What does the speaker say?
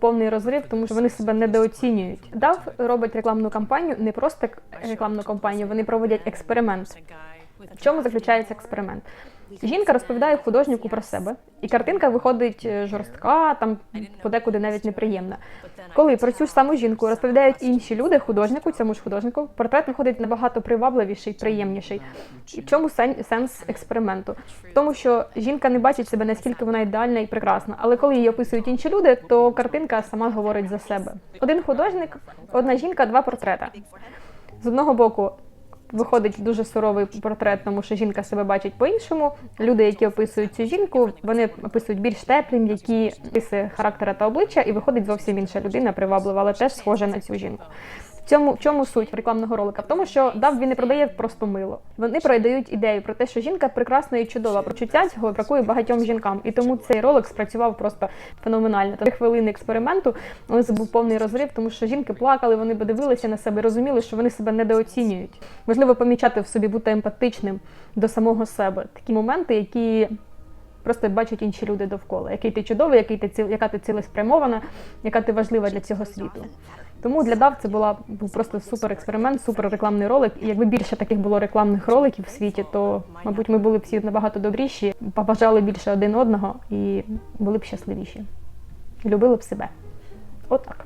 повний розрив, тому що вони себе недооцінюють. Дав робить рекламну кампанію, не просто рекламну кампанію, вони проводять експеримент. В чому заключається експеримент? Жінка розповідає художнику про себе, і картинка виходить е, жорстка, там подекуди навіть неприємна. Коли про цю ж саму жінку розповідають інші люди, художнику, цьому ж художнику, портрет виходить набагато привабливіший, приємніший. І в чому сен- сенс експерименту? В тому, що жінка не бачить себе наскільки вона ідеальна і прекрасна, але коли її описують інші люди, то картинка сама говорить за себе. Один художник, одна жінка, два портрета. З одного боку, виходить дуже суровий портрет, тому що жінка себе бачить по-іншому. Люди, які описують цю жінку, вони описують більш теплі, м'які риси характера та обличчя, і виходить зовсім інша людина, приваблива, але теж схожа на цю жінку. Цьому в чому суть рекламного ролика? В тому, що дав він не продає просто мило. Вони продають ідею про те, що жінка прекрасна і чудова. Прочуття цього бракує багатьом жінкам, і тому цей ролик спрацював просто феноменально. Три хвилини експерименту це був повний розрив, тому що жінки плакали, вони подивилися на себе, розуміли, що вони себе недооцінюють. Важливо помічати в собі, бути емпатичним до самого себе. Такі моменти, які просто бачать інші люди довкола. Який ти чудовий, який ти ціл, яка ти цілеспрямована, яка ти важлива для цього світу. Тому для DAV це була був просто супер експеримент, супер рекламний ролик. І якби більше таких було рекламних роликів в світі, то мабуть ми були б всі набагато добріші, побажали більше один одного і були б щасливіші. Любили б себе. Отак.